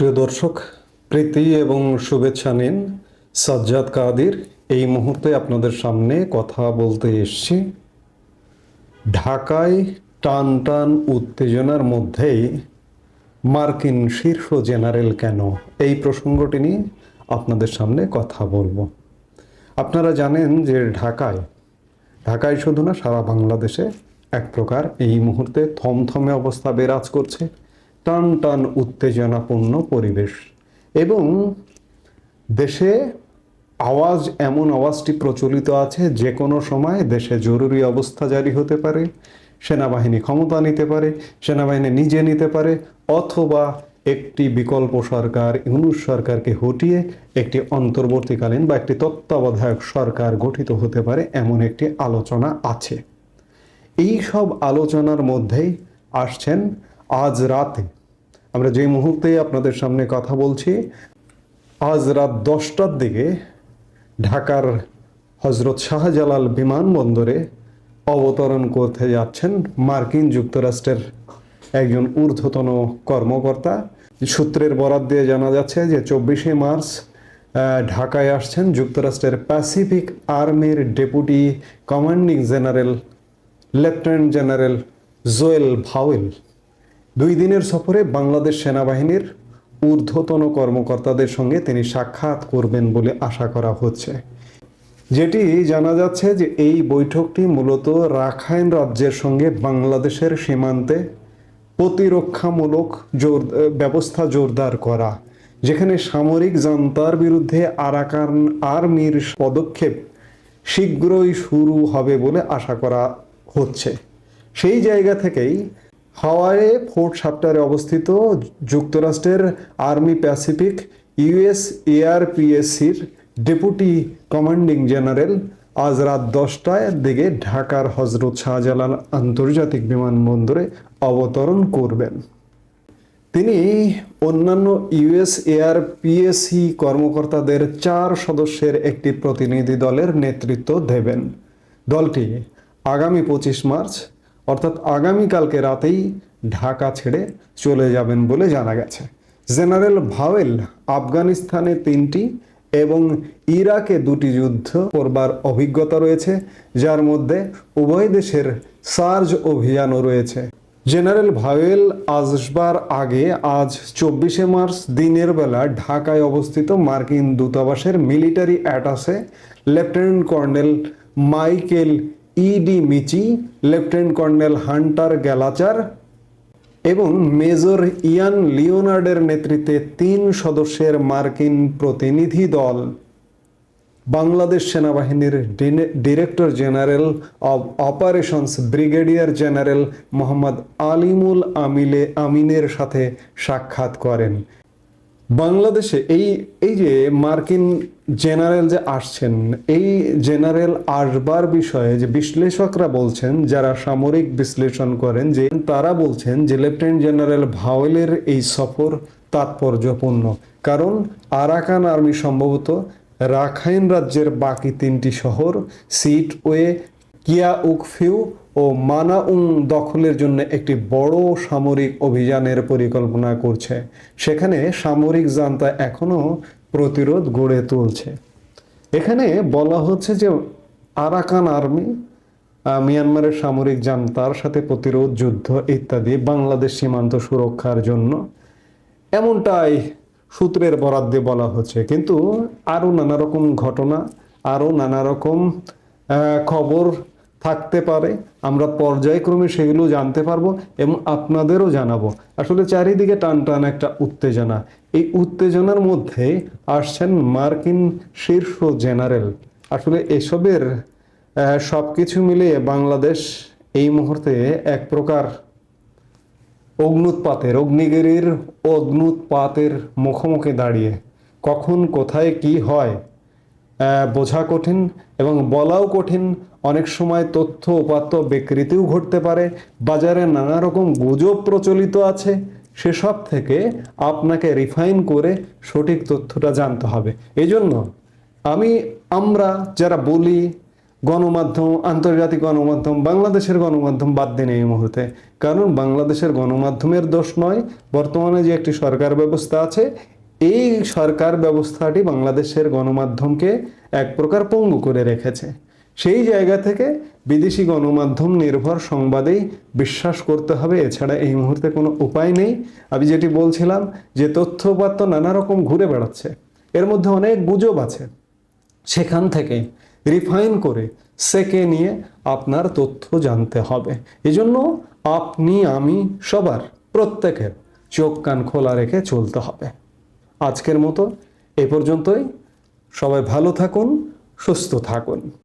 প্রিয় দর্শক, প্রীতি এবং শুভেচ্ছা নিন সাজ্জাদ কাদির। এই মুহূর্তে আপনাদের সামনে কথা বলতে এসছি। ঢাকায় টান টান উত্তেজনার মধ্যেই মার্কিন শীর্ষ জেনারেল কেন? এই প্রসঙ্গটি নিয়ে আপনাদের সামনে কথা বলব। আপনারা জানেন যে ঢাকায় ঢাকায় শুধু না, সারা বাংলাদেশে এক প্রকার এই মুহূর্তে থমথমে অবস্থা বিরাজ করছে। টান টান উত্তেজনাপূর্ণ পরিবেশ এবং দেশে আওয়াজ, এমন আওয়াজটি প্রচলিত আছে যে কোনো সময় দেশে জরুরি অবস্থা জারি হতে পারে, সেনাবাহিনী ক্ষমতা নিতে পারে, সেনাবাহিনী নিজে নিতে পারে, অথবা একটি বিকল্প সরকার, ইউনুস সরকারকে হটিয়ে একটি অন্তর্বর্তীকালীন বা একটি তত্ত্বাবধায়ক সরকার গঠিত হতে পারে, এমন একটি আলোচনা আছে। এই সব আলোচনার মধ্যেই আসছেন আজ রাতে আমরা যে মুহূর্তে আপনাদের সামনে কথা বলছি, আজ রাত দশটার দিকে ঢাকার হজরত শাহজালাল বিমানবন্দরে অবতরণ করতে যাচ্ছেন মার্কিন যুক্তরাষ্ট্রের একজন ঊর্ধ্বতন কর্মকর্তা। সূত্রের বরাত দিয়ে জানা যাচ্ছে যে চব্বিশে মার্চ ঢাকায় আসছেন যুক্তরাষ্ট্রের প্যাসিফিক আর্মির deputy commanding general, lieutenant general Joel Vowell. দুই দিনের সফরে বাংলাদেশ সেনাবাহিনীর ঊর্ধ্বতন কর্মকর্তাদের সঙ্গে তিনি সাক্ষাৎ করবেন বলে আশা করা হচ্ছে। যেটি জানা যাচ্ছে যে এই বৈঠকটি মূলত রাখাইন রাজ্যের সঙ্গে বাংলাদেশের সীমান্তে প্রতিরক্ষামূলক জোর ব্যবস্থা জোরদার করা, যেখানে সামরিক জান্তার বিরুদ্ধে আরাকান আর্মির পদক্ষেপ শীঘ্রই শুরু হবে বলে আশা করা হচ্ছে। সেই জায়গা থেকেই হাওয়ায়ে ফোর্ট সাপ্টারে অবস্থিত যুক্তরাষ্ট্রের আর্মি প্যাসিফিক ইউএস এআরপিএসির ডেপুটি কমান্ডিং জেনারেল আজ রাত দশটায় দিকে ঢাকার হজরত শাহজালাল আন্তর্জাতিক বিমানবন্দরে অবতরণ করবেন। তিনি অন্যান্য ইউএস এয়ার কর্মকর্তাদের চার সদস্যের একটি প্রতিনিধি দলের নেতৃত্ব দেবেন। দলটি আগামী পঁচিশ মার্চ অর্থাৎ আগামীকালকে রাতেই ঢাকা ছেড়ে চলে যাবেন বলে জানা গেছে। জেনারেল ভাওয়েল আফগানিস্তানে তিনটি এবং ইরাকে দুটি যুদ্ধ করবার অভিজ্ঞতা রয়েছে, যার মধ্যে উভয় দেশের সার্জ অভিযানও রয়েছে। জেনারেল ভাওয়েল আসবার আগে আজ চব্বিশে মার্চ দিনের বেলা ঢাকায় অবস্থিত মার্কিন দূতাবাসের military attache lieutenant colonel Michael ED Mitchie lieutenant colonel Hunter Gallagher এবং মেজর ইয়ান লিওনার্ডের নেতৃত্বে তিন সদস্যের মার্কিন প্রতিনিধি দল। বাংলাদেশ সেনাবাহিনীর director general of operations brigadier general Mohammad Alimul আমিলে আমিনের সাথে সাক্ষাৎ করেন। বাংলাদেশে এই এই যে মার্কিন জেনারেল যে আসছেন, এই জেনারেল আসবার বিষয়ে যে বিশ্লেষকরা বলছেন, যারা সামরিক বিশ্লেষণ করেন, যে তারা বলছেন যে লেফটেন্যান্ট জেনারেল ভাওয়েলের এই সফর তাৎপর্যপূর্ণ। কারণ আরাকান আর্মি সম্ভবত রাখাইন রাজ্যের বাকি তিনটি শহর, সিটওয়ে কিয়া উকফিউ ও মানাউং দখলের জন্য একটি বড় সামরিক অভিযানের পরিকল্পনা করছে। সেখানে সামরিক জান্তা এখনও প্রতিরোধ গড়ে তুলছে। এখানে বলা হচ্ছে যে আরাকান আর্মি মিয়ানমারের সামরিক জান্তার সাথে প্রতিরোধ, যুদ্ধ ইত্যাদি বাংলাদেশ সীমান্ত সুরক্ষার জন্য। এমনটাই সূত্রের বরাদ দিয়ে বলা হচ্ছে। কিন্তু আরও নানা রকম ঘটনা, আরও নানা রকম খবর থাকতে পারে, আমরা পর্যায়ক্রমে সেগুলো জানতে পারব এবং আপনাদেরও জানাব। আসলে চারিদিকে টান টান একটা উত্তেজনা। এই উত্তেজনার মধ্যে আসছেন মার্কিন শীর্ষ জেনারেল। আসলে এসবের সব কিছু মিলিয়ে বাংলাদেশ এই মুহূর্তে এক প্রকার অগ্নুৎপাতের, অগ্নিগিরির অগ্নুৎপাতের মুখোমুখি দাঁড়িয়ে। কখন, কোথায়, কি হয় বোঝা কঠিন এবং বলাও কঠিন। অনেক সময় তথ্য উপাত্ত বিকৃতিও ঘটতে পারে। বাজারে নানা রকম গুজব প্রচলিত আছে। সেসব থেকে আপনাকে রিফাইন করে সঠিক তথ্যটা জানতে হবে। এই জন্য আমি, আমরা যারা বলি, গণমাধ্যম, আন্তর্জাতিক গণমাধ্যম, বাংলাদেশের গণমাধ্যম বাদ দিন এই মুহূর্তে। কারণ বাংলাদেশের গণমাধ্যমের দোষ নয়। বর্তমানে যে একটি সরকার ব্যবস্থা আছে এই সরকার ব্যবস্থাটি বাংলাদেশের গণমাধ্যমকে এক প্রকার পঙ্গু করে রেখেছে। সেই জায়গা থেকে বিদেশি গণমাধ্যম নির্ভর সংবাদেই বিশ্বাস করতে হবে, এছাড়া এই মুহূর্তে কোনো উপায় নেই। আমি যেটি বলছিলাম যে তথ্যপাত্র নানা রকম ঘুরে বেড়াচ্ছে। এর মধ্যে অনেক গুজব আছে। সেখান থেকে রিফাইন করে সেকে নিয়ে আপনার তথ্য জানতে হবে। এজন্য আপনি, আমি, সবার প্রত্যেকের চোখ কান খোলা রেখে চলতে হবে। আজকের মতো এ পর্যন্তই। সবাই ভালো থাকুন সুস্থ থাকুন।